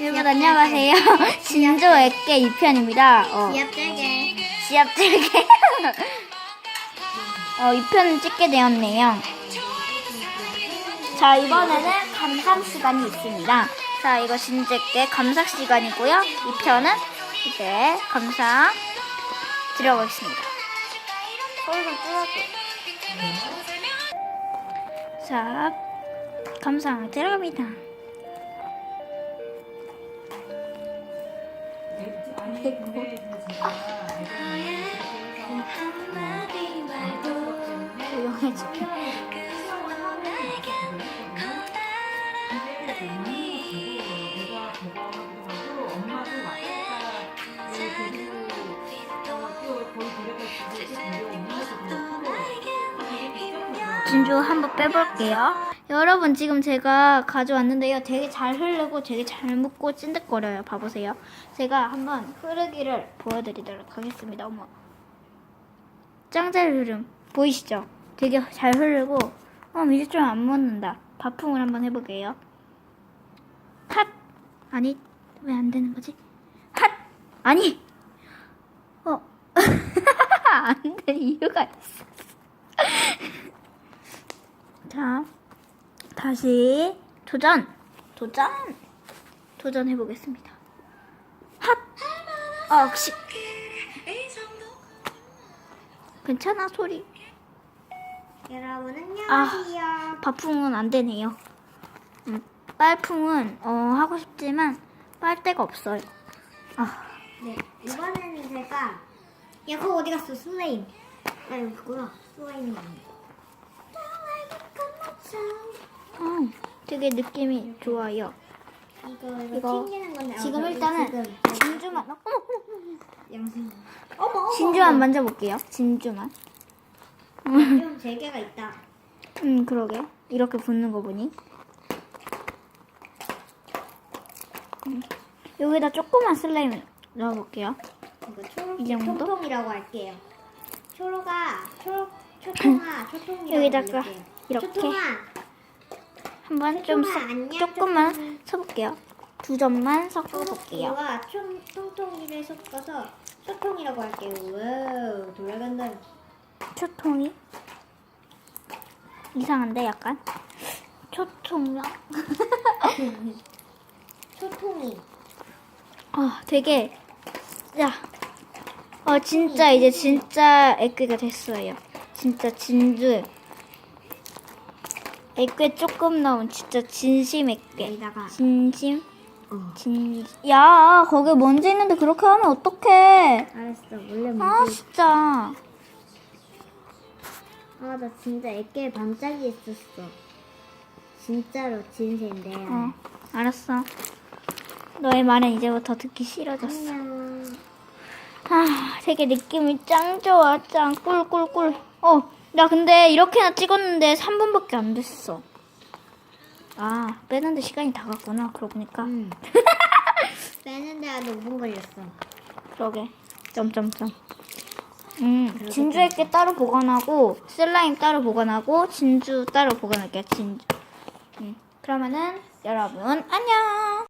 여러분 안녕하세요. 진조 액계 2편입니다. 어, 기압 짤게. 지압 들게. 어, 2편을 찍게 되었네요. 자, 이번에는 감상 시간이 있습니다. 자, 이거 진제께 감상 시간이고요. 2편은 이제 감상 들어가겠습니다. 소리 좀 줄여줘. 자, 감상 들어갑니다. 조용해져. 진주 한번 빼볼게요. 여러분 지금 제가 가져왔는데요. 되게 잘 흐르고 되게 잘 묻고 찐득거려요. 봐보세요. 제가 한번 흐르기를 보여드리도록 하겠습니다. 어머. 짱잘 흐름 보이시죠? 되게 잘 흐르고 어 이제 좀 안 묻는다. 바풍을 한번 해볼게요. 핫 아니 왜 안 되는 거지? 핫 아니 어 안 될 이유가 있어. 자 다시 도전 도전 도전해 보겠습니다. 핫 어, 혹시 괜찮아 소리. 여러분 아. 안녕하세요. 바풍은 안 되네요. 음, 빨풍은 어, 하고 싶지만 빨 데가 없어요. 아, 네 이번에는 제가 야 그거 어디 갔어 슬레임? 아 여기 있구나 슬레임이 아니고. 음, 되게 느낌이 좋아요. 이거 이거, 이거 튕기는 건데 지금 아, 일단은 지금 진주만 어머 어머 영상. 어머 어머. 진주만 만져볼게요. 진주만. 좀 재개가 있다. 음 그러게 이렇게 붙는 거 보니 음, 여기다 조그만 슬라임 넣어볼게요. 이거 초록 이 정도? 초통이라고 할게요. 초로가 초 초통아 초통이라고 여기다가. 이렇게 초통아 한번 좀 섞- 안녕, 조금만. 섞어볼게요. 두 점만 섞어볼게요. 초록과 총 통통이를 섞어서 초통이라고 할게요. 와우 돌아간다. 초통이 이상한데 약간 초통이랑 초통이. 아 되게 야, 어 진짜 이제 진짜 액괴가 됐어요. 진짜 진주 액괴 조금 나온 진짜 진심 액괴. 여기다가 진심 어. 진. 야 거기 먼지 있는데 그렇게 하면 어떡해? 알았어. 원래 아 뭐지? 진짜. 아, 나 진짜 애깨 반짝이 했었어. 진짜로 진심인데. 어 알았어. 너의 말은 이제부터 듣기 싫어졌어. 안녕. 아, 되게 느낌이 짱 좋아, 짱 꿀꿀꿀. 어, 나 근데 이렇게나 찍었는데 3분밖에 안 됐어. 아, 빼는데 시간이 다 갔구나. 그러고 보니까. 응. 빼는데 한 5분 걸렸어. 그러게. 점점점. 음, 진주액게 따로 보관하고 슬라임 따로 보관하고 진주 따로 보관할게요. 진주. 음, 그러면은 여러분 안녕.